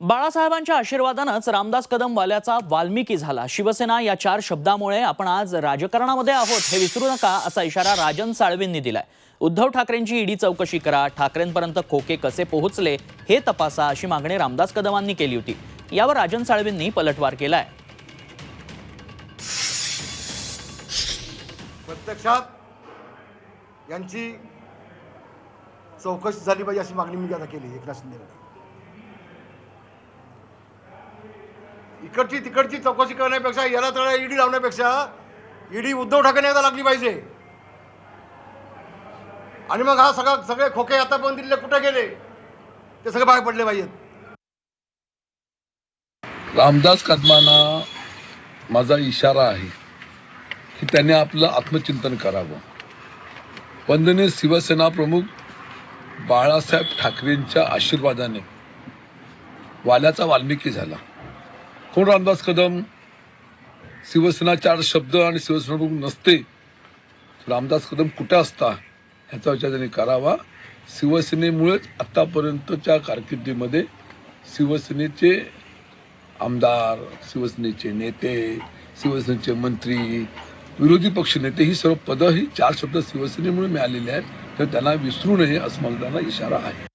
बाळासाहेबांच्या आशीर्वादानंच रामदास कदम वाल्याचा वाल्मिकी झाला. शिवसेना या चार शब्दामुळे आपण आज राजकारणामध्ये आहोत. हे विसरू नका असा इशारा राजन साळवींनी दिलाय. उद्धव ठाकरेंची ईडी चौकशी करा. ठाकरेंपर्यंत खोके कसे पोहोचले हे तपासा अशी मागणी रामदास कदमांनी केली होती. यावर राजन साळवींनी पलटवार केलाय. प्रत्यक्षात यांची चौकशी झाली पाहिजे अशी मागणी मी आता केली एकनाथ शिंदे इकडची तिकडची चौकशी करण्यापेक्षा याला तर ईडी लावण्यापेक्षा ईडी उद्धव ठाकरे आता लागली पाहिजे. आणि मग हा सगळा सगळे खोके आतापर्यंत दिले कुठे गेले? ते सगळे बाहेर पडले पाहिजेत. रामदास कदमांना माझा इशारा आहे की त्यांनी आपलं आत्मचिंतन करावं. वंदनीय शिवसेना प्रमुख बाळासाहेब ठाकरेंच्या आशीर्वादाने वाल्याचा वाल्मिकी झाला. कोण रामदास कदम? शिवसेना चार शब्द आणि शिवसेना प्रमुख नसते. रामदास कदम कुठे असता? ह्याचा विचार त्यांनी करावा. शिवसेनेमुळेच आत्तापर्यंतच्या कारकिर्दीमध्ये शिवसेनेचे आमदार शिवसेनेचे नेते शिवसेनेचे मंत्री विरोधी पक्ष नेते ही सर्व पदं ही चार शब्द शिवसेनेमुळे मिळालेली आहेत. तर त्यांना विसरू नये असं मला त्यांना इशारा आहे.